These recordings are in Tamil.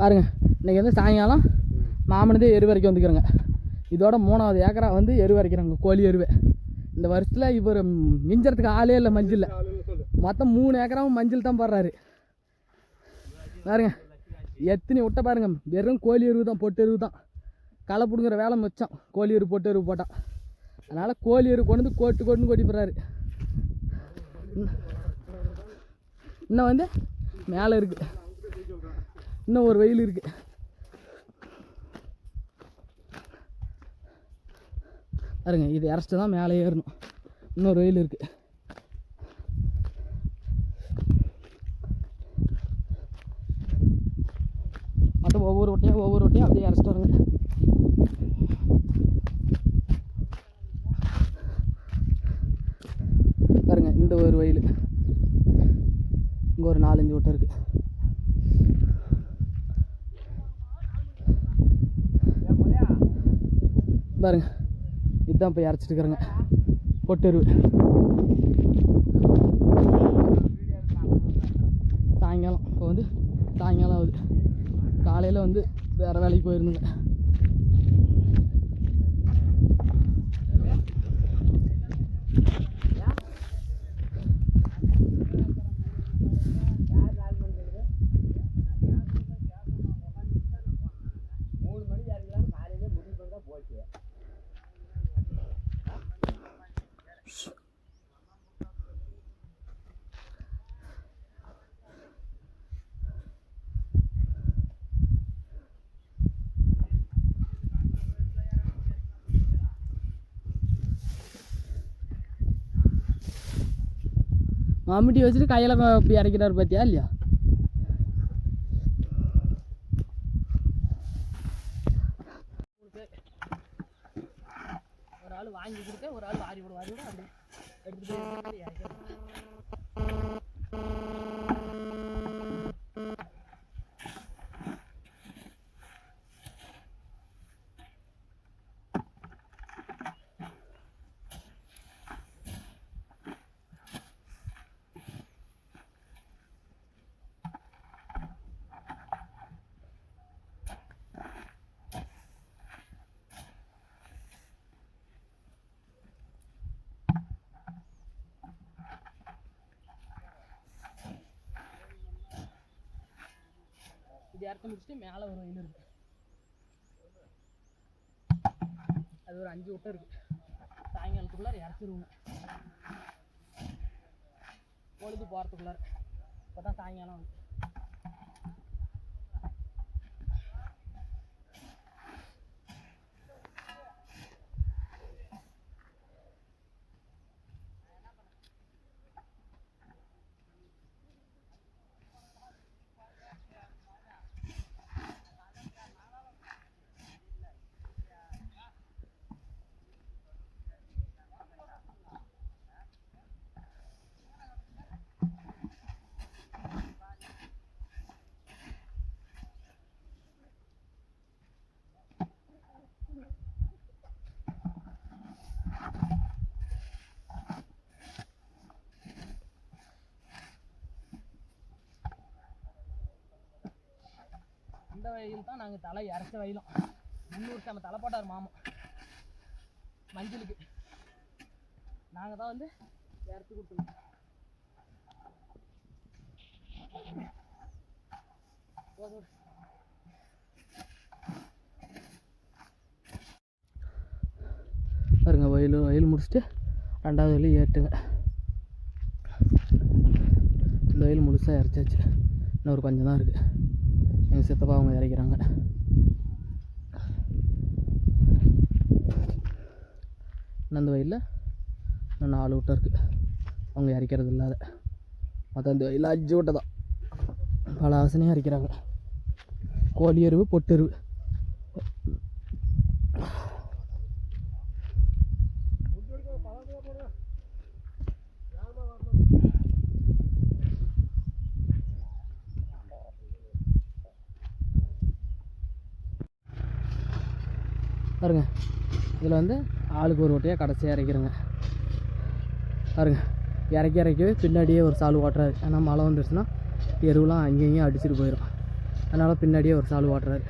பாருங்க இன்னைக்கு வந்து சாயங்காலம் மாமனதே எரு வரைக்கும் வந்துக்கிறோங்க. இதோட மூணாவது ஏக்கரா வந்து எரு வரைக்கிறாங்க கோழி எருவை. இந்த வருஷத்தில் இவர் மிஞ்சறதுக்கு ஆளே இல்லை மஞ்சள் மொத்தம் மூணு ஏக்கராவும் மஞ்சள் தான் போடுறாரு. பாருங்க எத்தனை விட்ட பாருங்க வெறும் கோழி எருவு தான் பொட்டு எருவு தான். களை பிடுங்குற வேலை மிச்சம். கோழி எரு பொட்டு எருவு போட்டால் அதனால் கோழி எரு கொண்டு வந்து கோட்டு கொண்டு கொட்டி போடுறாரு. இன்னும் வந்து மேலே இருக்குது இன்னும் ஒரு வெயில் இருக்குது பாருங்க இது இறச்சிட்டு தான் மேலே ஏறணும். இன்னொரு வெயில் இருக்குது மட்டும் ஒவ்வொரு வட்டையும் ஒவ்வொரு வட்டையும் அப்படியே இறச்சிட்டு வருங்க. பாருங்க இந்த ஒரு வெயில். இங்கே ஒரு நாலஞ்சு வட்டம் இருக்குது பாருங்க. இதுதான் இப்போ இறச்சிட்டு இருக்கிறேங்க பொட்டெருவு சாயங்காலம். இப்போ வந்து சாயங்காலம் ஆகுது. காலையில் வந்து வேறு வேலைக்கு போயிருந்தேங்க. மம்முட்டி வச்சுட்டு கையில் இப்படி இறக்கிறார் பார்த்தியா இல்லையா? ஒரு ஆள் வாங்கி கொடுக்க ஒரு ஆள் வாரி விட வாரி விட அப்படி எடுத்துட்டு இது இறக்க முடிச்சுட்டு மேலே ஒரு வயல் இருக்கு. அது ஒரு அஞ்சு விட்டம் இருக்கு. சாயங்காலத்துக்குள்ளார இறச்சிருவோம். பொழுது போகிறதுக்குள்ளார இப்போ தான் சாயங்காலம் வந்து இந்த வயலில் தான் நாங்கள் தலை இறச்ச வயலும். முந்நூறு நம்ம தலை போட்டார் மாமா. மஞ்சளுக்கு. நாங்கள் தான் வந்து இறச்சி கொடுத்துருக்கோம் போதும். பாருங்க வயல் வயல் முடிச்சுட்டு ரெண்டாவது வயல் ஏற்றுங்க. இந்த வயல் முழுசாக இறச்சாச்சு. இன்னும் ஒரு கொஞ்சம் தான் இருக்குது சித்தப்பா அவங்க இறக்கிறாங்க. அந்த வயலில் இன்னும் நாலு விட்டம் இருக்குது அவங்க இறக்கிறது இல்லாத. மற்ற அந்த வயலில் அஞ்சு விட்டை தான் பல ஆசனையாக இறக்கிறாங்க. கோழி எருவு பொட்டெருவு பாருங்கள் இதில் வந்து ஆளுக்கு ஒரு ஓட்டையாக கடைசியாக இறக்கிறேங்க. பாருங்க. இறக்கி இறக்கவே பின்னாடியே ஒரு சால் ஓட்டுறாரு. ஏன்னா மழை வந்துருச்சுன்னா எருவெலாம் அங்கேயும் அடிச்சிட்டு போயிடும் அதனால் பின்னாடியே ஒரு சால் ஓட்டுறாரு.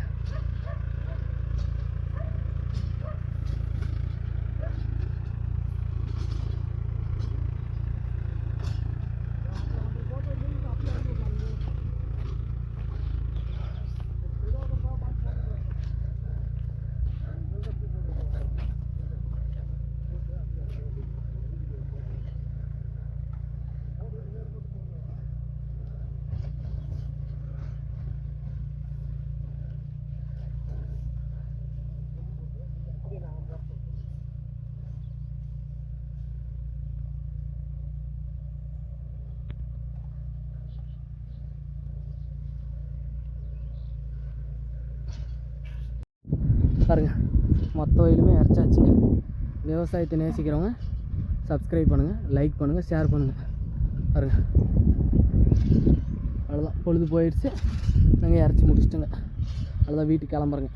பாருங்க. மொத்த வயலுமே இறச்சாச்சு விவசாயத்தை நேசிக்கிறவங்க சப்ஸ்கிரைப் பண்ணுங்கள் லைக் பண்ணுங்கள் ஷேர் பண்ணுங்கள் பாருங்கள் அவ்வளோதான் பொழுது போயிடுச்சு. நாங்கள் இறச்சி முடிச்சிட்டோங்க. அவ்வளோதான் வீட்டுக்கு கிளம்புறேங்க.